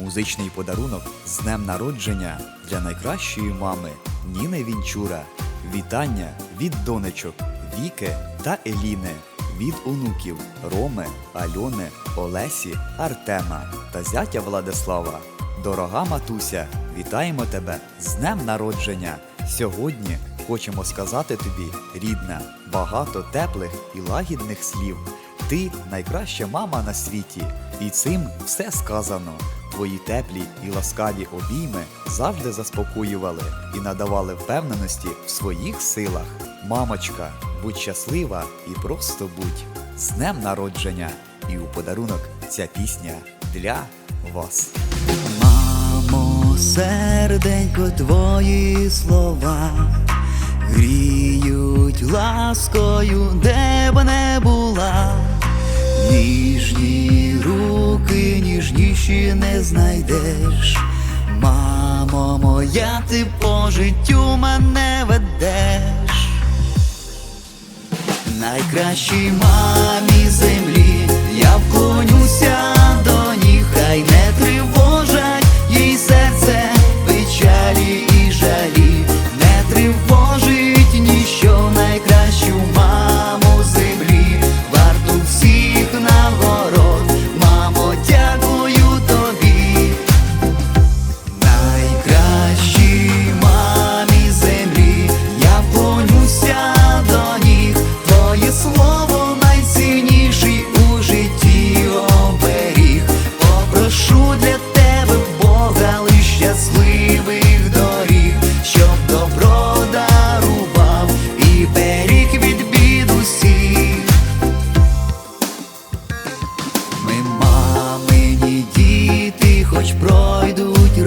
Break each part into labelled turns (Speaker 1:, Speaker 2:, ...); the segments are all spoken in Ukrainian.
Speaker 1: Музичний подарунок з днем народження для найкращої мами Ніни Вінчура. Вітання від донечок Віки та Еліни, від онуків Роми, Альони, Олесі, Артема та зятя Владислава. Дорога матуся, вітаємо тебе з днем народження! Сьогодні хочемо сказати тобі, рідна, багато теплих і лагідних слів. Ти найкраща мама на світі, і цим все сказано. Твої теплі і ласкаві обійми завжди заспокоювали і надавали впевненості в своїх силах. Мамочка, будь щаслива і просто будь з днем народження! І у подарунок ця пісня для вас. Мамо, серденько, твої слова гріють ласкою, де б не була. Ніжні ніжніші не знайдеш. Мамо моя, ти по життю мене ведеш. Найкращій мамі землі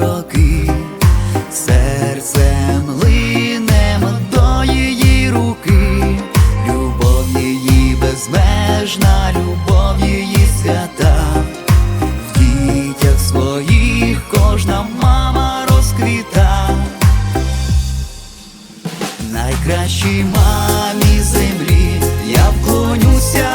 Speaker 1: роки, серцем линем до її руки, любов її безмежна, любов її свята, в дітях своїх кожна мама розквіта, найкращій мамі землі я вклонюся.